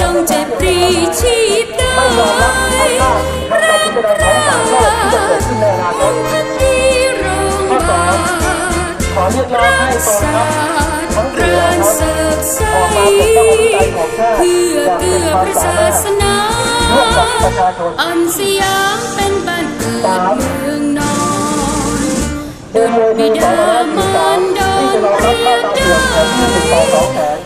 จงเจ็บปรีชีพได้รักราชมุ่งพักดีโรงบาทขอเรียกร้องให้ตรงศารับสตร์รานเสิร์ฟใสเพื่อเกือประศาสนาอันสยามเป็นบ้านเกิดเมืองนอนเดินเวทีสองร้อยสี่สามที่จะรองรับมาตราเสื่อมของที่ติดต่อสองแสนยามถ้า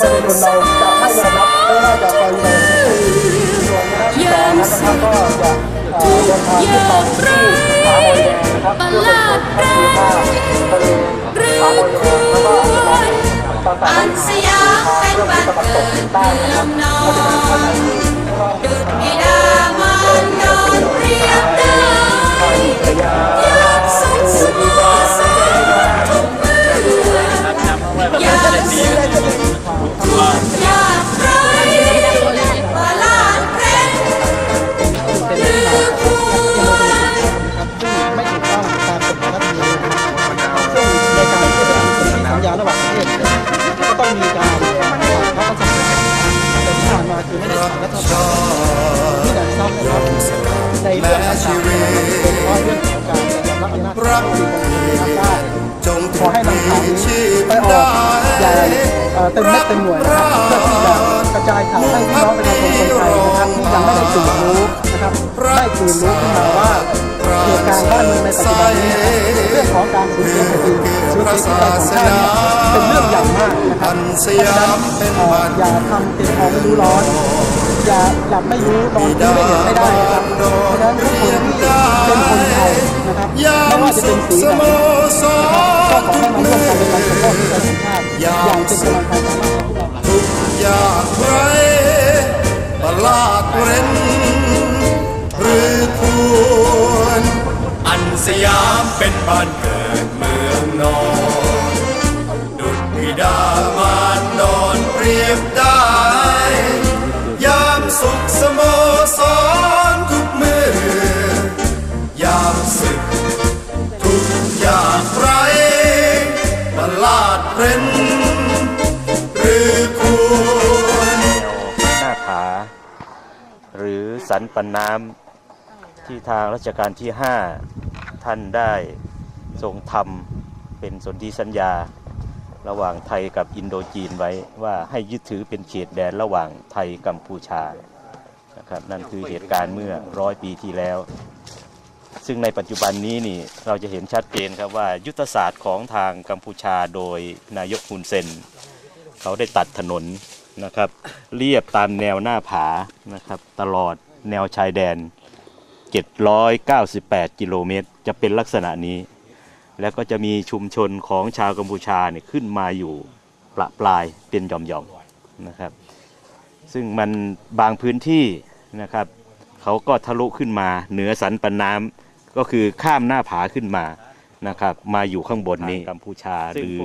ประชาชนเราจะไม่ยอมรับไม่ว่าจะไปในส่วนนะครับสองนะครับก็จะเอ่อเดินทางขึ้นไปที่ผาโมยแดงนะครับเพื่อเป็นจุดคัดกรองบริเวณผาโมยแดงแล้วก็ต่างๆอันสยามเป็นบ้านเกิดเมืองนอ รัฐสภาที่ดันซ้ำนะครับในเรื่องต่างๆนะครับโดยเฉพาะเรื่องของการรับอำนาจรับผิดชอบได้จงขอให้นำข่าวนี้ไปออกอย่าเอ่เต็มเม็ดเต็มหน่วยนะครับเพื่อที่จะกระจายข่าวให้พี่น้องประชาชนคนไทยนะครับที่ยังไม่ได้ตื่นรู้นะครับได้ตื่นรู้ขึ้นมาว่าเหตุการณ์บ้านเมืองในปัจจุบันนี้เรื่องของการสูญเสียแผ่นดินสูญเสียที่ไปของชาติเนี่ยเป็นเรื่องใหญ่มากนะครับเพราะฉะนั้นอย่าทำเป็นเอาไม่รู้ร้อน อย่าหลับไม่รู้นอนรู้ไม่เห็นไม่ได้นะครับเพราะฉะนั้นทุกคนที่เป็นคนไทยนะครับไม่ว่าจะเป็นสีไหนสก็ขอให้มาร่วมกันในการปกป้องประเทศชาติอย่างเป็นกำลังใจของเราพวกเราทุกอยากไรประหลาดเร้นหรือควรอันสยามเป็นบ้านเกิดเมืองนอนดุจบิดามารดอนเรียบ หรือสันปันน้ำที่ทางรัชกาลที่ 5 ท่านได้ทรงทำเป็นสนธิสัญญา ระหว่างไทยกับอินโดจีนไว้ว่าให้ยึดถือเป็นเขตแดนระหว่างไทยกัมพูชานะครับนั่นคือเหตุการณ์เมื่อร้อยปีที่แล้ว ซึ่งในปัจจุบันนี้นี่เราจะเห็นชัดเจนครับว่ายุทธศาสตร์ของทางกัมพูชาโดยนายกฮุนเซน เขาได้ตัดถนน นะครับ เรียบตามแนวหน้าผานะครับ ตลอดแนวชายแดน 798 กิโลเมตร จะเป็นลักษณะนี้ แล้วก็จะมีชุมชนของชาวกัมพูชาเนี่ยขึ้นมาอยู่ประปรายเป็นหย่อมๆนะครับ ซึ่งมันบางพื้นที่นะครับเขาก็ทะลุขึ้นมาเหนือสันปันน้ำก็คือข้ามหน้าผาขึ้นมา นะครับมาอยู่ข้างบนนี้กัมพูชาหรือ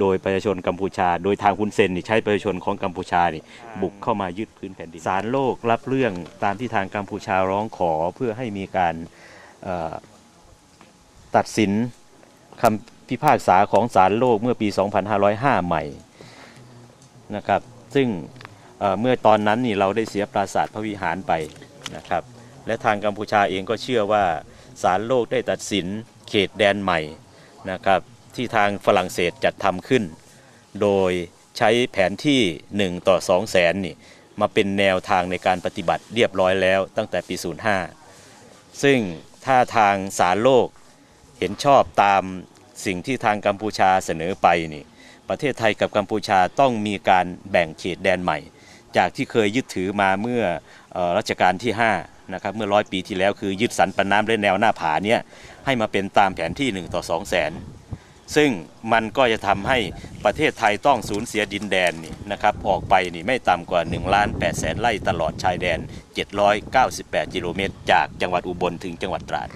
โดยประชาชนกัมพูชา โดยทางคุณเซนนี่ใช้ประชาชนของกัมพูชานี่บุกเข้ามายึดพื้นแผ่นดินศาลโลกรับเรื่องตามที่ทางกัมพูชาร้องขอเพื่อให้มีการเอ่อตัดสินคำพิพากษาของศาลโลกเมื่อปี 2505 ใหม่นะครับซึ่งเอ่อเมื่อตอนนั้นนี่เราได้เสียปราสาทพระวิหารไปนะครับและทางกัมพูชาเองก็เชื่อว่าศาลโลกได้ตัดสิน เขตแดนใหม่นะครับที่ทางฝรั่งเศสจัดทำขึ้น โดยใช้แผนที่ 1 ต่อ 2 แสนนี่มาเป็นแนวทางในการปฏิบัติเรียบร้อยแล้วตั้งแต่ปี 05 ซึ่งถ้าทางศาลโลกเห็นชอบตามสิ่งที่ทางกัมพูชาเสนอไปนี่ประเทศไทยกับกัมพูชาต้องมีการแบ่งเขตแดนใหม่ จากที่เคยยึดถือมาเมื่อออรัชกาลที่ 5 นะครับเมื่อร้อยปีที่แล้วคือยึดสันปันน้ำและแนวหน้าผาเนี่ยให้มาเป็นตามแผนที่ 1 ต่อ2แสนซึ่งมันก็จะทำให้ประเทศไทยต้องสูญเสียดินแดนนี่นะครับออกไปนี่ไม่ต่ำกว่า1ล้าน8แสนไร่ตลอดชายแดน 798 กิโลเมตร จากจังหวัดอุบลถึงจังหวัดตราด